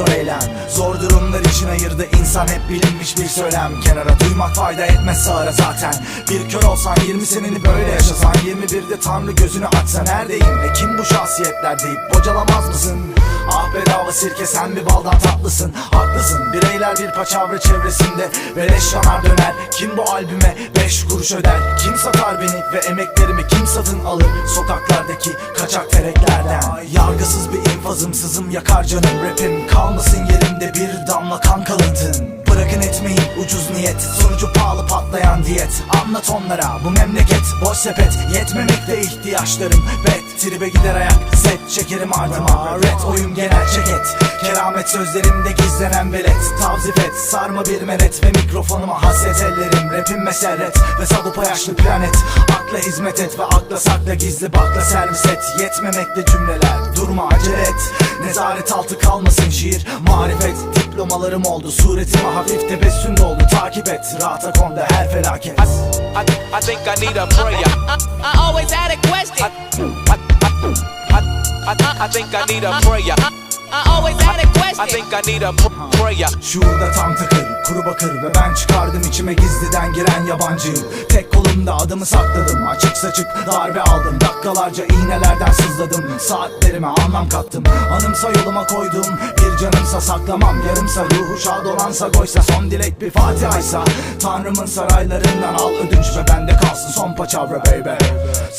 zor eylem. Zor durumlar için ayırdı insan hep bilinmiş bir söylem. Kenara duymak fayda etmez sağıra zaten. Bir kör olsan 20 seneni böyle yaşasan 21'de tanrı gözünü açsa neredeyim? Ve kim bu şahsiyetler deyip bocalamaz mısın? Ah bedava sirke sen bir baldan tatlısın. Haklısın bireyler bir paçavra çevresinde Beleş yanar döner. Kim bu albüme beş kuruş öder. Kim satar beni ve emeklerimi kim satın alır? Sokaklardaki kaçak tereklerden. Yargısız bir infazım sızım yakar canım. Rapim kalmasın yerimde bir damla kan kalıntın Bırakın etmeyin ucuz niyet. Sonucu pahalı patlayan diyet. Anlat onlara bu memleket boş sepet. Yetmemekte ihtiyaçlarım Bet tribe gider ayak Set çekerim ardıma. Red oyun genel ceket. Keramet sözlerimde gizlenen velet. Tavzif et sarma bir meret Ve mikrofonuma haset ellerim. Rapim mesellet ve sadıpa yaşlı planet. Akla hizmet et ve akla sakla Gizli bakla servis et. Yetmemekte cümleler Durma acele et. Nezaret altı kalmasın şiir Marifet. Diplomalarım oldu Suretime hafif tebessüm doldu Takip et rahata konda her felaket I, I, I think I need a prayer. I, I always had a question. I, I, I, I, I think I need a prayer. I always had a I question. think I need a pr- prayer. Şurada tam takır, kuru bakır ve ben çıkardım içime gizliden giren yabancıyı. Tek kolumda adımı sakladım, açık saçık darbe aldım. Dakikalarca iğnelerden sızladım, saatlerime anlam kattım. Anımsa yoluma koydum, bir canımsa saklamam. Yarımsa ruhu şad olansa koysa son dilek bir fatihaysa. Tanrımın saraylarından al ödünç ve bende kalsın son paçavra baby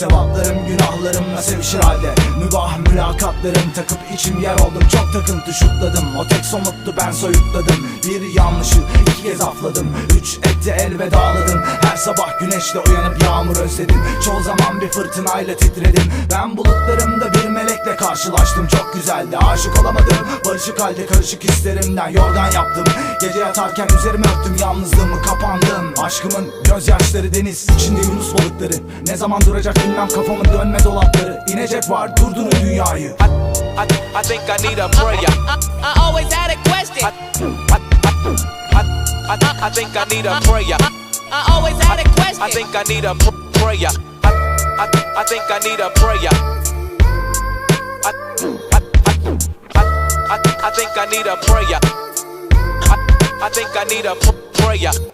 Sevaplarım günahlarımla sevişir halde. Mübah mülakatlarım takıp içim yer oldum. Çok takıntı şutladım. O tek somuttu ben soyutladım. Bir yanlışı iki kez afladım Üç etti elvedaladım. Her sabah güneşle uyanıp yağmur özledim. Çoğu zaman bir fırtınayla titredim. Ben bulutlarımda bir melekle karşılaştım. Çok güzeldi aşık olamadım. Barışık halde karışık hislerimden yorgan yaptım. Gece yatarken üzerime örttüm yalnızlığımı kapandım. Aşkımın gözyaşları deniz içinde yunus balıkları. Ne zaman duracak bilmem kafamın dönme dolapları İnecek var durdurun dünyayı I, I, I think I need a prayer. I, I always had a question. I, I, I, I, I, I think I need a prayer. I always had a question. I think I need a pr- prayer. I, I, I think I need a prayer. I, I, I, I, I think I need a prayer. I, I think I need a pr- prayer.